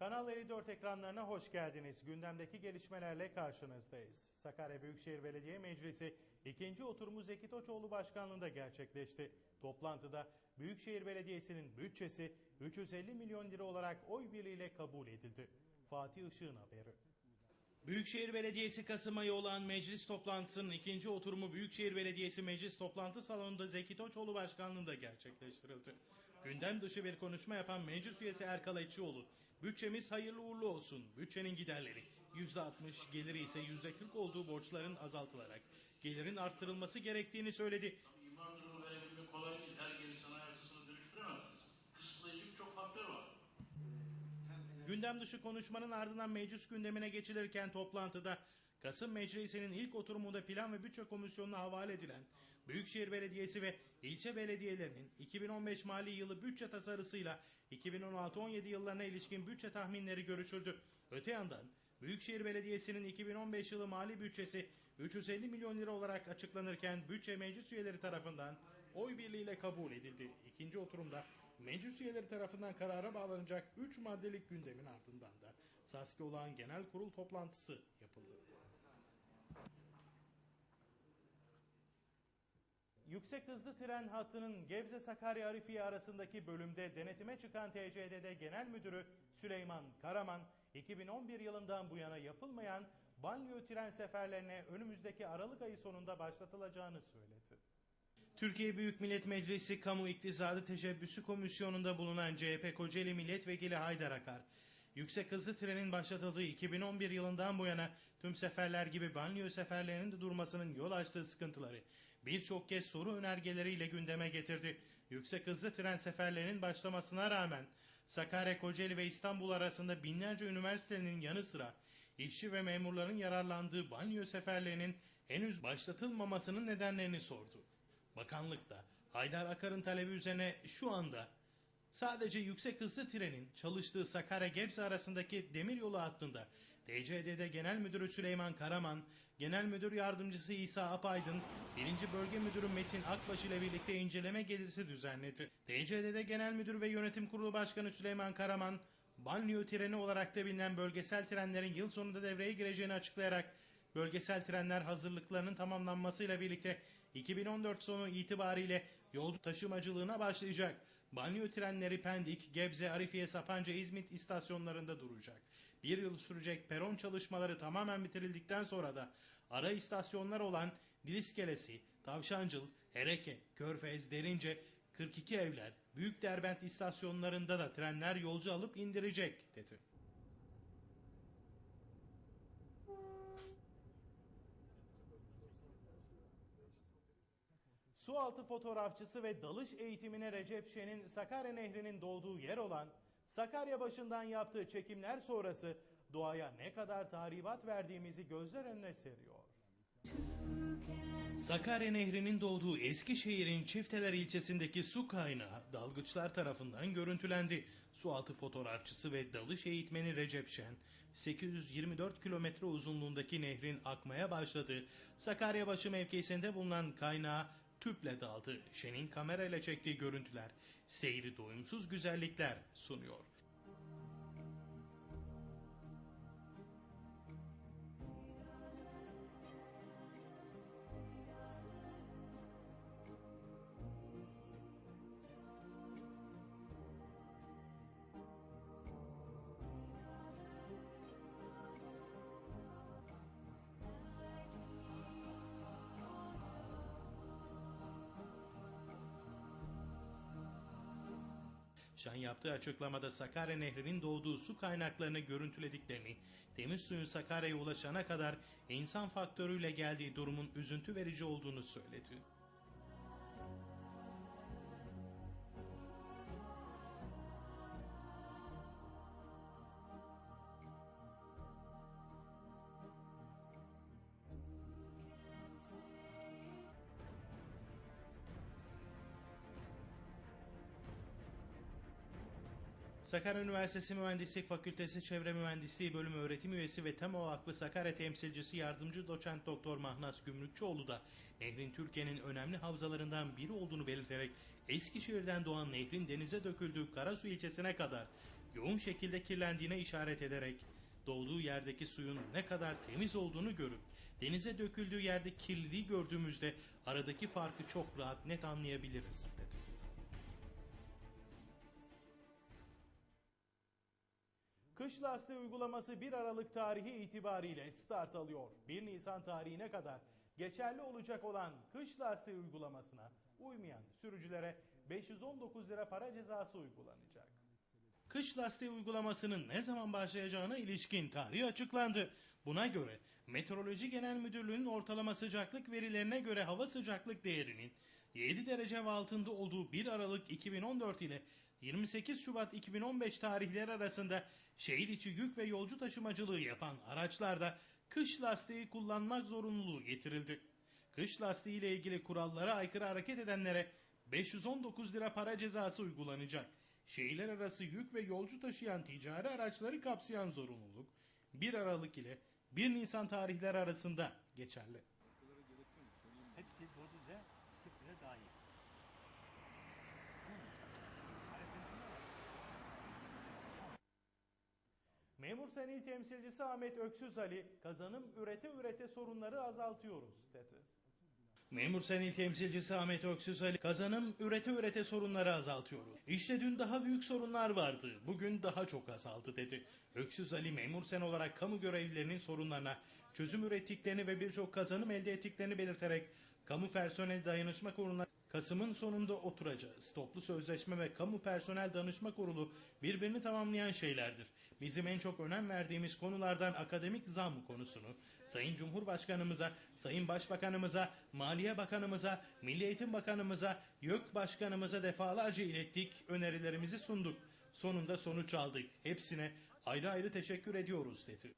Kanal 54 ekranlarına hoş geldiniz. Gündemdeki gelişmelerle karşınızdayız. Sakarya Büyükşehir Belediye Meclisi ikinci oturumu Zeki Toçoğlu Başkanlığı'nda gerçekleşti. Toplantıda Büyükşehir Belediyesi'nin bütçesi 350 milyon lira olarak oy birliğiyle kabul edildi. Fatih Işık'ın haberi. Büyükşehir Belediyesi Kasım ayı olan meclis toplantısının ikinci oturumu Büyükşehir Belediyesi Meclis Toplantı Salonu'nda Zeki Toçoğlu Başkanlığı'nda gerçekleştirildi. Gündem dışı bir konuşma yapan meclis üyesi Erkal Etçioğlu, bütçemiz hayırlı uğurlu olsun, bütçenin giderleri %60, geliri ise %40 olduğu borçların azaltılarak gelirin arttırılması gerektiğini söyledi. İman durumu verebilmek kolay değil. Her geri sanayi açısına dönüştüremezsiniz. Kısıtlayıcı birçok faktör var. Gündem dışı konuşmanın ardından meclis gündemine geçilirken toplantıda Kasım Meclisi'nin ilk oturumunda Plan ve Bütçe Komisyonu'na havale edilen Büyükşehir Belediyesi ve ilçe belediyelerinin 2015 mali yılı bütçe tasarısıyla 2016-17 yıllarına ilişkin bütçe tahminleri görüşüldü. Öte yandan Büyükşehir Belediyesi'nin 2015 yılı mali bütçesi 350 milyon lira olarak açıklanırken bütçe meclis üyeleri tarafından oy birliğiyle kabul edildi. İkinci oturumda meclis üyeleri tarafından karara bağlanacak 3 maddelik gündemin ardından da Saski olan genel kurul toplantısı yapıldı. Yüksek hızlı tren hattının Gebze-Sakarya Arifiye arasındaki bölümde denetime çıkan TCDD Genel Müdürü Süleyman Karaman, 2011 yılından bu yana yapılmayan banliyö tren seferlerine önümüzdeki Aralık ayı sonunda başlatılacağını söyledi. Türkiye Büyük Millet Meclisi Kamu İktisadi Teşebbüsü Komisyonu'nda bulunan CHP Kocaeli Milletvekili Haydar Akar, yüksek hızlı trenin başlatıldığı 2011 yılından bu yana tüm seferler gibi banliyö seferlerinin de durmasının yol açtığı sıkıntıları birçok kez soru önergeleriyle gündeme getirdi. Yüksek hızlı tren seferlerinin başlamasına rağmen Sakarya, Kocaeli ve İstanbul arasında binlerce üniversitenin yanı sıra işçi ve memurların yararlandığı banliyö seferlerinin henüz başlatılmamasının nedenlerini sordu. Bakanlık da Haydar Akar'ın talebi üzerine şu anda sadece yüksek hızlı trenin çalıştığı Sakarya-Gebze arasındaki demiryolu hattında TCDD Genel Müdürü Süleyman Karaman, Genel Müdür Yardımcısı İsa Apaydın, 1. Bölge Müdürü Metin Akbaş ile birlikte inceleme gezisi düzenledi. TCDD Genel Müdür ve Yönetim Kurulu Başkanı Süleyman Karaman, banliyö treni olarak da bilinen bölgesel trenlerin yıl sonunda devreye gireceğini açıklayarak Bölgesel trenler hazırlıklarının tamamlanmasıyla birlikte 2014 sonu itibariyle yol taşımacılığına başlayacak. Banyo trenleri Pendik, Gebze, Arifiye, Sapanca, İzmit istasyonlarında duracak. Bir yıl sürecek peron çalışmaları tamamen bitirildikten sonra da ara istasyonlar olan Diliskelesi, Tavşancıl, Hereke, Körfez, Derince, 42 evler, Büyük Derbent istasyonlarında da trenler yolcu alıp indirecek dedi. Sualtı fotoğrafçısı ve dalış eğitimine Recep Şen'in Sakarya Nehri'nin doğduğu yer olan Sakarya başından yaptığı çekimler sonrası doğaya ne kadar tahribat verdiğimizi gözler önüne seriyor. Sakarya Nehri'nin doğduğu Eskişehir'in Çifteler ilçesindeki su kaynağı dalgıçlar tarafından görüntülendi. Sualtı fotoğrafçısı ve dalış eğitmeni Recep Şen, 824 kilometre uzunluğundaki nehrin akmaya başladığı Sakaryabaşı mevkisinde bulunan kaynağı tüple daldı. Şen'in kamerayla çektiği görüntüler seyri doyumsuz güzellikler sunuyor. Şen yaptığı açıklamada Sakarya Nehri'nin doğduğu su kaynaklarını görüntülediklerini, temiz suyun Sakarya'ya ulaşana kadar insan faktörüyle geldiği durumun üzüntü verici olduğunu söyledi. Sakarya Üniversitesi Mühendislik Fakültesi Çevre Mühendisliği Bölümü öğretim üyesi ve TEMO Vakfı Sakarya temsilcisi yardımcı doçent doktor Mahnas Gümrükçüoğlu da nehrin Türkiye'nin önemli havzalarından biri olduğunu belirterek Eskişehir'den doğan nehrin denize döküldüğü Karasu ilçesine kadar yoğun şekilde kirlendiğine işaret ederek doğduğu yerdeki suyun ne kadar temiz olduğunu görüp denize döküldüğü yerde kirliliği gördüğümüzde aradaki farkı çok rahat net anlayabiliriz dedi. Kış lastiği uygulaması 1 Aralık tarihi itibariyle start alıyor. 1 Nisan tarihine kadar geçerli olacak olan kış lastiği uygulamasına uymayan sürücülere 519 lira para cezası uygulanacak. Kış lastiği uygulamasının ne zaman başlayacağına ilişkin tarih açıklandı. Buna göre Meteoroloji Genel Müdürlüğü'nün ortalama sıcaklık verilerine göre hava sıcaklık değerinin 7 derece ve altında olduğu 1 Aralık 2014 ile 28 Şubat 2015 tarihleri arasında şehir içi yük ve yolcu taşımacılığı yapan araçlarda kış lastiği kullanmak zorunluluğu getirildi. Kış lastiği ile ilgili kurallara aykırı hareket edenlere 519 lira para cezası uygulanacak. Şehirler arası yük ve yolcu taşıyan ticari araçları kapsayan zorunluluk 1 Aralık ile 1 Nisan tarihleri arasında geçerli. Hepsi Bolu'da sıfıra dahil. Arasında var. Memur Sen İl Temsilcisi Ahmet Öksüz Ali, kazanım ürete ürete sorunları azaltıyoruz dedi. Memur Sen İl Temsilcisi Ahmet Öksüz Ali, kazanım ürete ürete sorunları azaltıyoruz. İşte dün daha büyük sorunlar vardı, bugün daha çok azaldı dedi. Öksüz Ali, Memur Sen olarak kamu görevlilerinin sorunlarına çözüm ürettiklerini ve birçok kazanım elde ettiklerini belirterek, kamu personel dayanışma kuruluna Kasım'ın sonunda oturacağız. Toplu sözleşme ve kamu personel danışma kurulu birbirini tamamlayan şeylerdir. Bizim en çok önem verdiğimiz konulardan akademik zam konusunu Sayın Cumhurbaşkanımıza, Sayın Başbakanımıza, Maliye Bakanımıza, Milli Eğitim Bakanımıza, YÖK Başkanımıza defalarca ilettik, önerilerimizi sunduk. Sonunda sonuç aldık. Hepsine ayrı ayrı teşekkür ediyoruz dedi.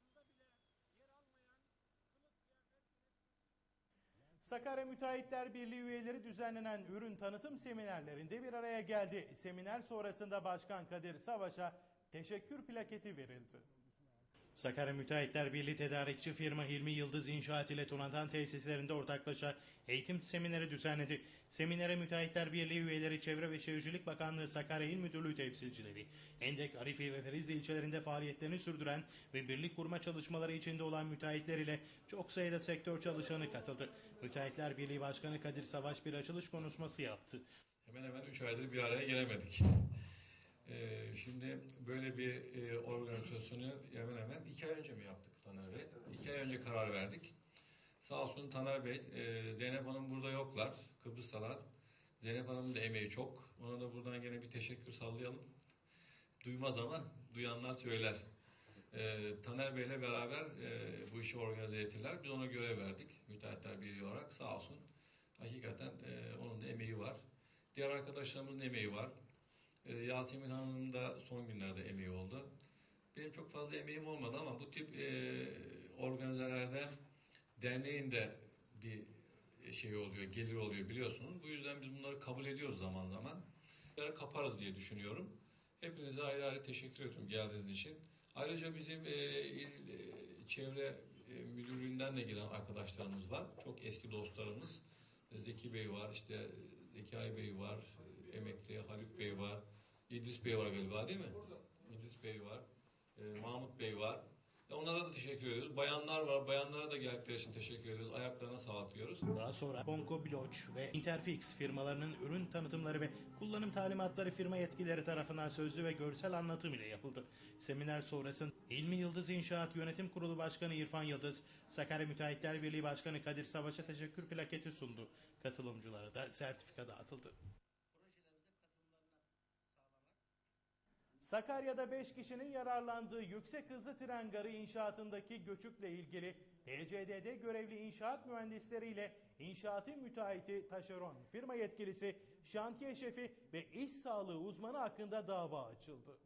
Sakarya Müteahhitler Birliği üyeleri düzenlenen ürün tanıtım seminerlerinde bir araya geldi. Seminer sonrasında Başkan Kadir Savaş'a teşekkür plaketi verildi. Sakarya Müteahhitler Birliği tedarikçi firma Hilmi Yıldız İnşaat ile Tunatan tesislerinde ortaklaşa eğitim semineri düzenledi. Seminere Müteahhitler Birliği üyeleri Çevre ve Şehircilik Bakanlığı Sakarya İl Müdürlüğü temsilcileri, Endek, Arifi ve Ferizi ilçelerinde faaliyetlerini sürdüren ve birlik kurma çalışmaları içinde olan müteahhitler ile çok sayıda sektör çalışanı katıldı. Müteahhitler Birliği Başkanı Kadir Savaş bir açılış konuşması yaptı. Hemen hemen 3 aydır bir araya gelemedik. Ee, şimdi böyle bir e, organizasyonu hemen hemen 2 ay önce mi yaptık Taner Bey? 2 ay önce karar verdik. Sağ olsun Taner Bey, e, Zeynep Hanım burada yoklar, Kıbrıs'talar. Zeynep Hanım'ın da emeği çok. Ona da buradan gene bir teşekkür sallayalım. Duymaz ama duyanlar söyler. E, Taner Bey'le beraber e, bu işi organize ettiler. Biz ona görev verdik. Müteahhitler Birliği olarak sağ olsun. Hakikaten e, onun da emeği var. Diğer arkadaşlarımızın emeği var. E, Yasemin Hanım'ın da son günlerde emeği oldu. Benim çok fazla emeğim olmadı ama bu tip e, organizelerde derneğin de bir şey oluyor, gelir oluyor biliyorsunuz. Bu yüzden biz bunları kabul ediyoruz zaman zaman. Bunları kaparız diye düşünüyorum. Hepinize ayrı ayrı teşekkür ediyorum geldiğiniz için. Ayrıca bizim e, il e, çevre e, müdürlüğünden de gelen arkadaşlarımız var. Çok eski dostlarımız. Zeki Bey var, işte Zekai Bey var, e, emekli Haluk Bey var, İdris Bey var galiba değil mi? İdris Bey var, e, Mahmut Bey var. E, onlara da teşekkür ediyoruz. Bayanlar var, bayanlara da geldikleri için teşekkür ediyoruz. Ayaklarına sağlık diyoruz. Daha sonra Bonko Bloch ve Interfix firmalarının ürün tanıtımları ve kullanım talimatları firma yetkilileri tarafından sözlü ve görsel anlatım ile yapıldı. Seminer sonrasında İlmi Yıldız İnşaat Yönetim Kurulu Başkanı İrfan Yıldız, Sakarya Müteahhitler Birliği Başkanı Kadir Savaş'a teşekkür plaketi sundu. Katılımcılara da sertifika dağıtıldı. Sakarya'da 5 kişinin yararlandığı yüksek hızlı tren garı inşaatındaki göçükle ilgili TCD'de görevli inşaat mühendisleriyle inşaatın müteahhiti taşeron firma yetkilisi, şantiye şefi ve iş sağlığı uzmanı hakkında dava açıldı.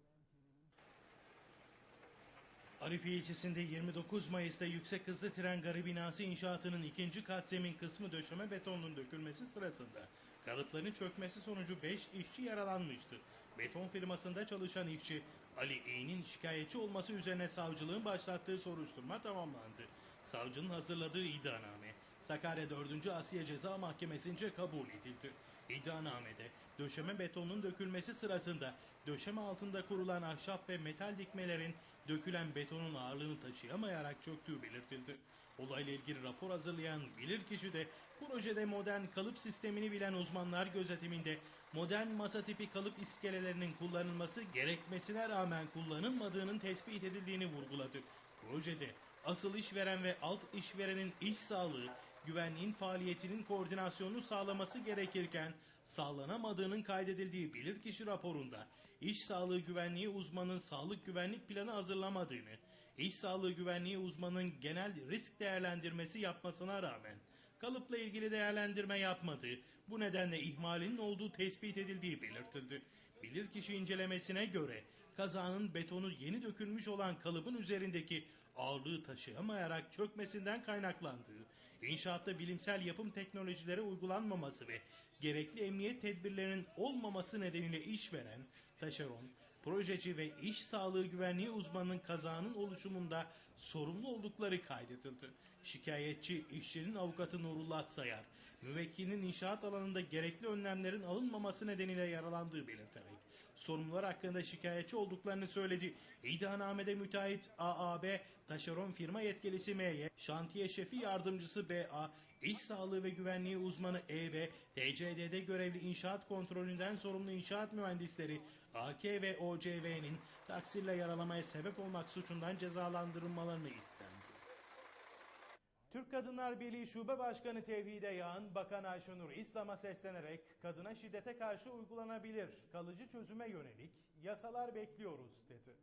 Arifi ilçesinde 29 Mayıs'ta yüksek hızlı tren garı binası inşaatının ikinci kat zemin kısmı döşeme betonunun dökülmesi sırasında kalıpların çökmesi sonucu 5 işçi yaralanmıştı. Beton firmasında çalışan işçi Ali E'nin şikayetçi olması üzerine savcılığın başlattığı soruşturma tamamlandı. Savcının hazırladığı iddianame Sakarya 4. Asya Ceza Mahkemesi'nce kabul edildi. İddianamede döşeme betonun dökülmesi sırasında döşeme altında kurulan ahşap ve metal dikmelerin dökülen betonun ağırlığını taşıyamayarak çöktüğü belirtildi. Olayla ilgili rapor hazırlayan bilirkişi de projede modern kalıp sistemini bilen uzmanlar gözetiminde modern masa tipi kalıp iskelelerinin kullanılması gerekmesine rağmen kullanılmadığının tespit edildiğini vurguladı. Projede asıl işveren ve alt işverenin iş sağlığı, güvenliğin faaliyetinin koordinasyonunu sağlaması gerekirken sağlanamadığının kaydedildiği bilirkişi raporunda iş sağlığı güvenliği uzmanının sağlık güvenlik planı hazırlamadığını, iş sağlığı güvenliği uzmanının genel risk değerlendirmesi yapmasına rağmen kalıpla ilgili değerlendirme yapmadığı, bu nedenle ihmalinin olduğu tespit edildiği belirtildi. Bilirkişi incelemesine göre kazanın betonu yeni dökülmüş olan kalıbın üzerindeki ağırlığı taşıyamayarak çökmesinden kaynaklandığı, inşaatta bilimsel yapım teknolojileri uygulanmaması ve gerekli emniyet tedbirlerinin olmaması nedeniyle işveren, taşeron, projeci ve iş sağlığı güvenliği uzmanının kazanın oluşumunda sorumlu oldukları kaydedildi. Şikayetçi işçinin avukatı Nurullah Sayar, müvekkilinin inşaat alanında gerekli önlemlerin alınmaması nedeniyle yaralandığı belirterek sorumlular hakkında şikayetçi olduklarını söyledi. İddianamede müteahhit AAB, taşeron firma yetkilisi MY, şantiye şefi yardımcısı BA, iş sağlığı ve güvenliği uzmanı E ve TCD'de görevli inşaat kontrolünden sorumlu inşaat mühendisleri AK ve OCV'nin taksirle yaralamaya sebep olmak suçundan cezalandırılmalarını istendi. Türk Kadınlar Birliği Şube Başkanı Tevhide Yağan, Bakan Ayşenur İslam'a seslenerek kadına şiddete karşı uygulanabilir kalıcı çözüme yönelik yasalar bekliyoruz dedi.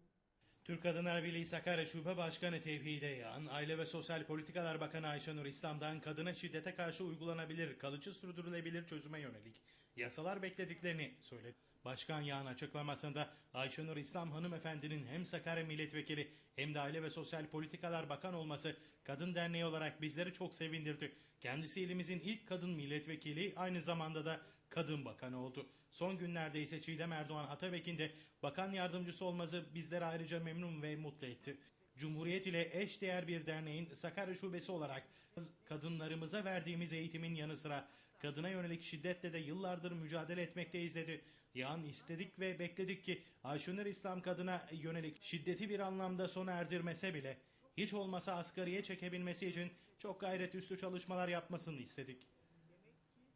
Türk Kadınlar Birliği Sakarya Şube Başkanı Tevhide Yağan, Aile ve Sosyal Politikalar Bakanı Ayşenur İslam'dan kadına şiddete karşı uygulanabilir, kalıcı sürdürülebilir çözüme yönelik yasalar beklediklerini söyledi. Başkan Yağan açıklamasında Ayşenur İslam hanımefendinin hem Sakarya Milletvekili hem de Aile ve Sosyal Politikalar Bakan olması Kadın Derneği olarak bizleri çok sevindirdi. Kendisi ilimizin ilk kadın milletvekili aynı zamanda da kadın bakanı oldu. Son günlerde ise Çiğdem Erdoğan Atabek'in de bakan yardımcısı olması bizleri ayrıca memnun ve mutlu etti. Cumhuriyet ile eşdeğer bir derneğin Sakarya Şubesi olarak kadınlarımıza verdiğimiz eğitimin yanı sıra kadına yönelik şiddetle de yıllardır mücadele etmekteyiz dedi. Yağan istedik ve bekledik ki Ayşenur İslam kadına yönelik şiddeti bir anlamda sona erdirmese bile hiç olmasa asgariye çekebilmesi için çok gayret üstü çalışmalar yapmasını istedik.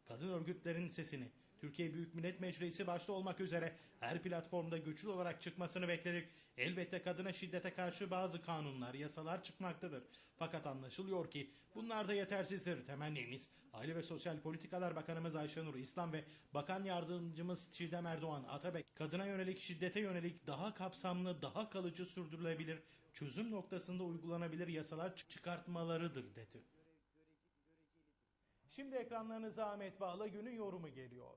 Kadın örgütlerin sesini Türkiye Büyük Millet Meclisi başta olmak üzere her platformda güçlü olarak çıkmasını bekledik. Elbette kadına şiddete karşı bazı kanunlar, yasalar çıkmaktadır. Fakat anlaşılıyor ki bunlar da yetersizdir. Temennimiz Aile ve Sosyal Politikalar Bakanımız Ayşenur İslam ve Bakan Yardımcımız Çiğdem Erdoğan Atabek kadına yönelik şiddete yönelik daha kapsamlı, daha kalıcı sürdürülebilir, çözüm noktasında uygulanabilir yasalar çıkartmalarıdır dedi. Şimdi ekranlarınıza Ahmet Bağla günün yorumu geliyor.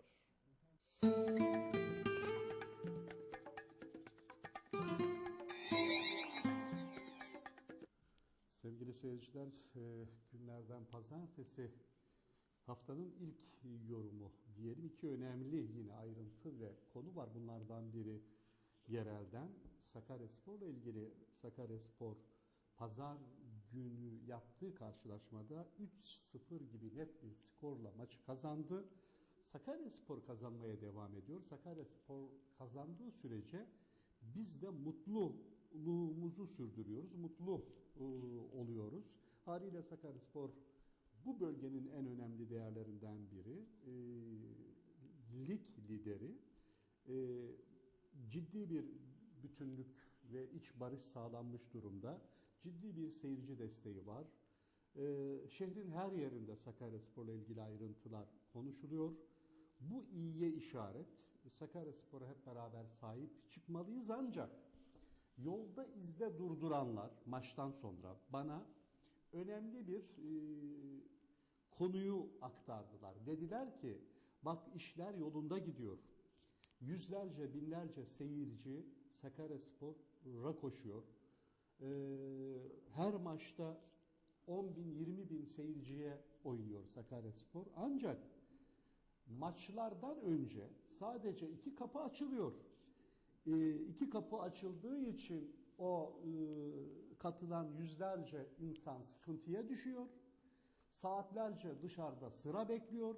Sevgili seyirciler, e, günlerden pazartesi haftanın ilk yorumu diyelim. iki önemli yine ayrıntı ve konu var. Bunlardan biri yerelden Sakaryaspor'la ilgili Sakaryaspor pazar günü yaptığı karşılaşmada 3-0 gibi net bir skorla maçı kazandı. Sakaryaspor kazanmaya devam ediyor. Sakaryaspor kazandığı sürece biz de mutluluğumuzu sürdürüyoruz, mutlu e, oluyoruz. Haliyle Sakaryaspor bu bölgenin en önemli değerlerinden biri, e, lig lideri, e, ciddi bir bütünlük ve iç barış sağlanmış durumda. Ciddi bir seyirci desteği var. E, şehrin her yerinde Sakaryaspor'la ilgili ayrıntılar konuşuluyor. Bu iyiye işaret. Sakaryaspor'a hep beraber sahip çıkmalıyız ancak yolda izde durduranlar maçtan sonra bana önemli bir e, konuyu aktardılar. Dediler ki bak işler yolunda gidiyor. Yüzlerce binlerce seyirci Sakaryaspor'a koşuyor. E, her maçta 10 bin 20 bin seyirciye oynuyor Sakaryaspor. Ancak maçlardan önce sadece iki kapı açılıyor. E, iki kapı açıldığı için o e, katılan yüzlerce insan sıkıntıya düşüyor. Saatlerce dışarıda sıra bekliyor.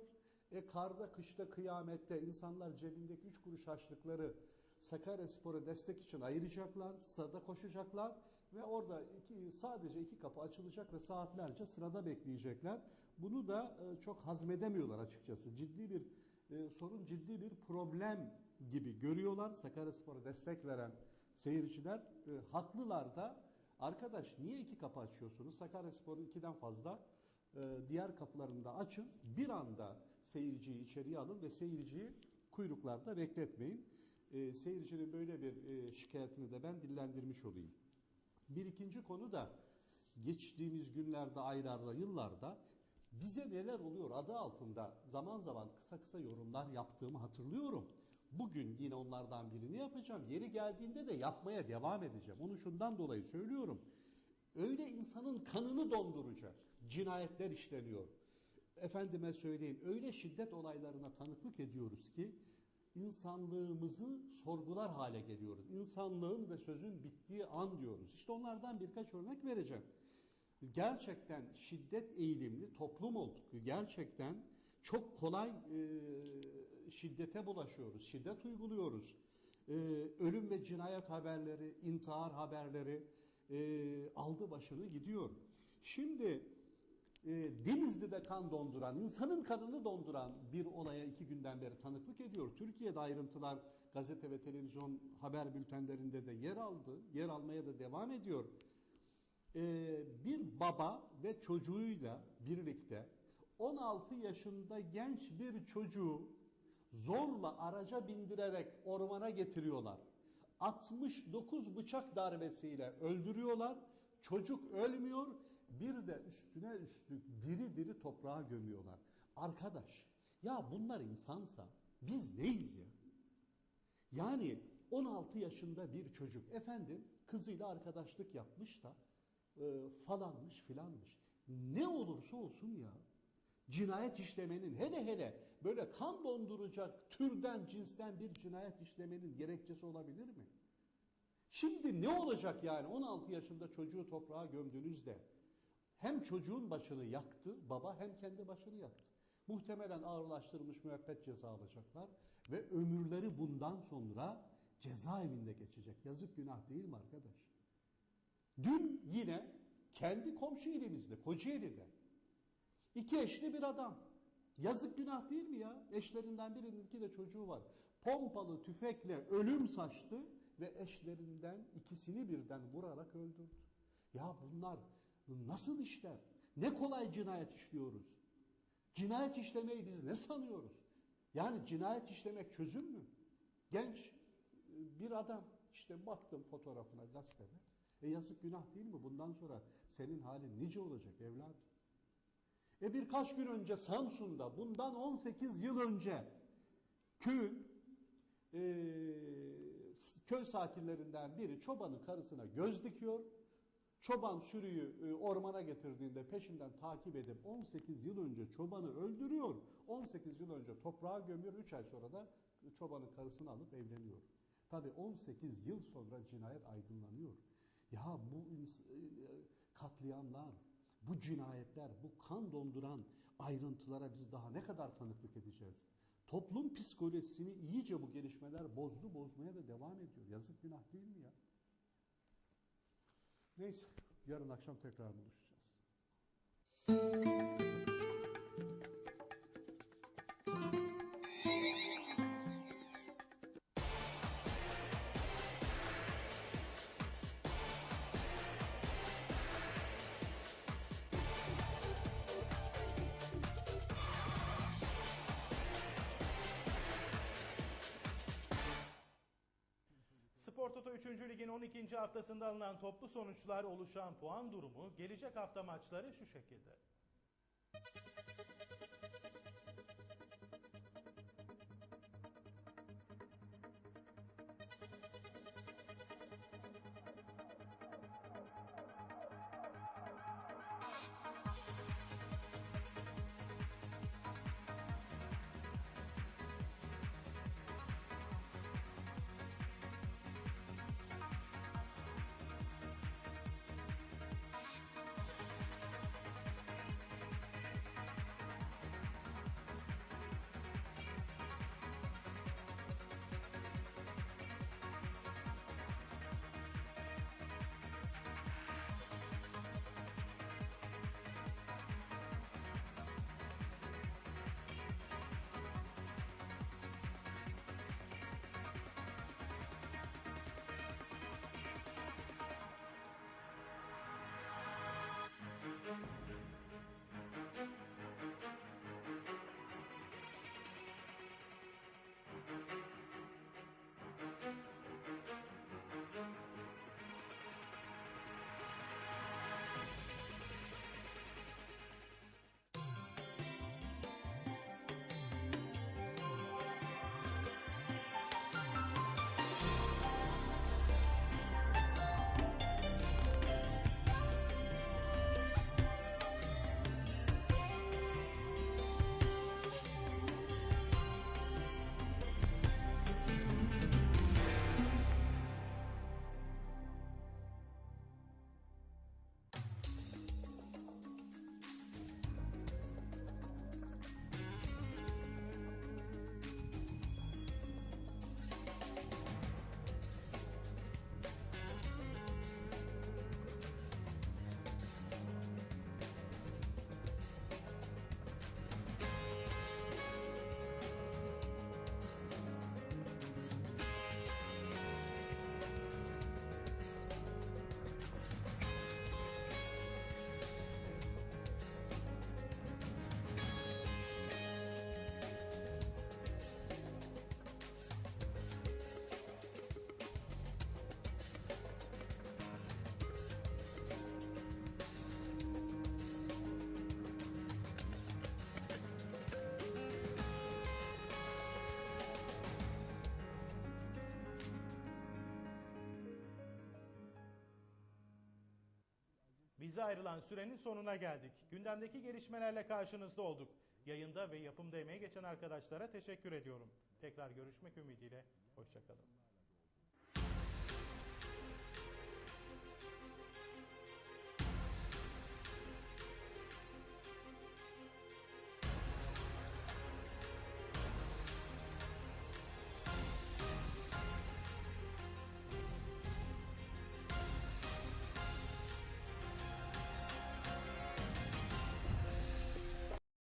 E karda, kışta, kıyamette insanlar cebindeki üç kuruş harçlıkları Sakaryaspor'a destek için ayıracaklar, sırada koşacaklar ve orada iki, sadece iki kapı açılacak ve saatlerce sırada bekleyecekler. Bunu da e, çok hazmedemiyorlar açıkçası. Ciddi bir e, sorun, ciddi bir problem gibi görüyorlar. Sakaryaspor'a destek veren seyirciler e, haklılar da arkadaş niye iki kapı açıyorsunuz? Sakaryaspor'un ikiden fazla e, diğer kapılarını da açın. Bir anda seyirciyi içeriye alın ve seyirciyi kuyruklarda bekletmeyin. E, seyircinin böyle bir e, şikayetini de ben dillendirmiş olayım. Bir ikinci konu da geçtiğimiz günlerde, aylarda, yıllarda bize neler oluyor adı altında zaman zaman kısa kısa yorumlar yaptığımı hatırlıyorum. Bugün yine onlardan birini yapacağım. Yeri geldiğinde de yapmaya devam edeceğim. Onu şundan dolayı söylüyorum. Öyle insanın kanını donduracak cinayetler işleniyor. Efendime söyleyeyim öyle şiddet olaylarına tanıklık ediyoruz ki insanlığımızı sorgular hale geliyoruz. İnsanlığın ve sözün bittiği an diyoruz. İşte onlardan birkaç örnek vereceğim. Gerçekten şiddet eğilimli toplum olduk. Gerçekten çok kolay e, şiddete bulaşıyoruz. Şiddet uyguluyoruz. E, ölüm ve cinayet haberleri, intihar haberleri e, aldı başını gidiyor. Şimdi e, Denizli'de kan donduran, insanın kanını donduran bir olaya iki günden beri tanıklık ediyor. Türkiye'de ayrıntılar gazete ve televizyon haber bültenlerinde de yer aldı, yer almaya da devam ediyor. E, bir baba ve çocuğuyla birlikte 16 yaşında genç bir çocuğu zorla araca bindirerek ormana getiriyorlar. 69 bıçak darbesiyle öldürüyorlar. Çocuk ölmüyor. Bir de üstüne üstlük diri diri toprağa gömüyorlar. Arkadaş ya bunlar insansa biz neyiz ya? Yani 16 yaşında bir çocuk efendim kızıyla arkadaşlık yapmış da e, falanmış filanmış. Ne olursa olsun ya cinayet işlemenin hele hele böyle kan donduracak türden cinsten bir cinayet işlemenin gerekçesi olabilir mi? Şimdi ne olacak yani 16 yaşında çocuğu toprağa gömdüğünüzde hem çocuğun başını yaktı baba hem kendi başını yaktı. Muhtemelen ağırlaştırılmış müebbet ceza alacaklar ve ömürleri bundan sonra cezaevinde geçecek. Yazık günah değil mi arkadaş? Dün yine kendi komşu ilimizde, Kocaeli'de iki eşli bir adam. Yazık günah değil mi ya? Eşlerinden birinin iki de çocuğu var. Pompalı tüfekle ölüm saçtı ve eşlerinden ikisini birden vurarak öldürdü. Ya bunlar nasıl işler? Ne kolay cinayet işliyoruz. Cinayet işlemeyi biz ne sanıyoruz? Yani cinayet işlemek çözüm mü? Genç bir adam işte baktım fotoğrafına gazetede. E yazık günah değil mi? Bundan sonra senin halin nice olacak evladım. E birkaç gün önce Samsun'da bundan 18 yıl önce köyün e, köy sakinlerinden biri çobanın karısına göz dikiyor. Çoban sürüyü e, ormana getirdiğinde peşinden takip edip 18 yıl önce çobanı öldürüyor. 18 yıl önce toprağa gömüyor. 3 ay sonra da çobanın karısını alıp evleniyor. Tabi 18 yıl sonra cinayet aydınlanıyor. Ya bu e, katliamlar, bu cinayetler, bu kan donduran ayrıntılara biz daha ne kadar tanıklık edeceğiz? Toplum psikolojisini iyice bu gelişmeler bozdu, bozmaya da devam ediyor. Yazık günah değil mi ya? Neyse, yarın akşam tekrar buluşacağız. Toto 3. Lig'in 12. haftasında alınan toplu sonuçlar oluşan puan durumu gelecek hafta maçları şu şekilde. Bize ayrılan sürenin sonuna geldik. Gündemdeki gelişmelerle karşınızda olduk. Yayında ve yapımda emeği geçen arkadaşlara teşekkür ediyorum. Tekrar görüşmek ümidiyle. Hoşçakalın.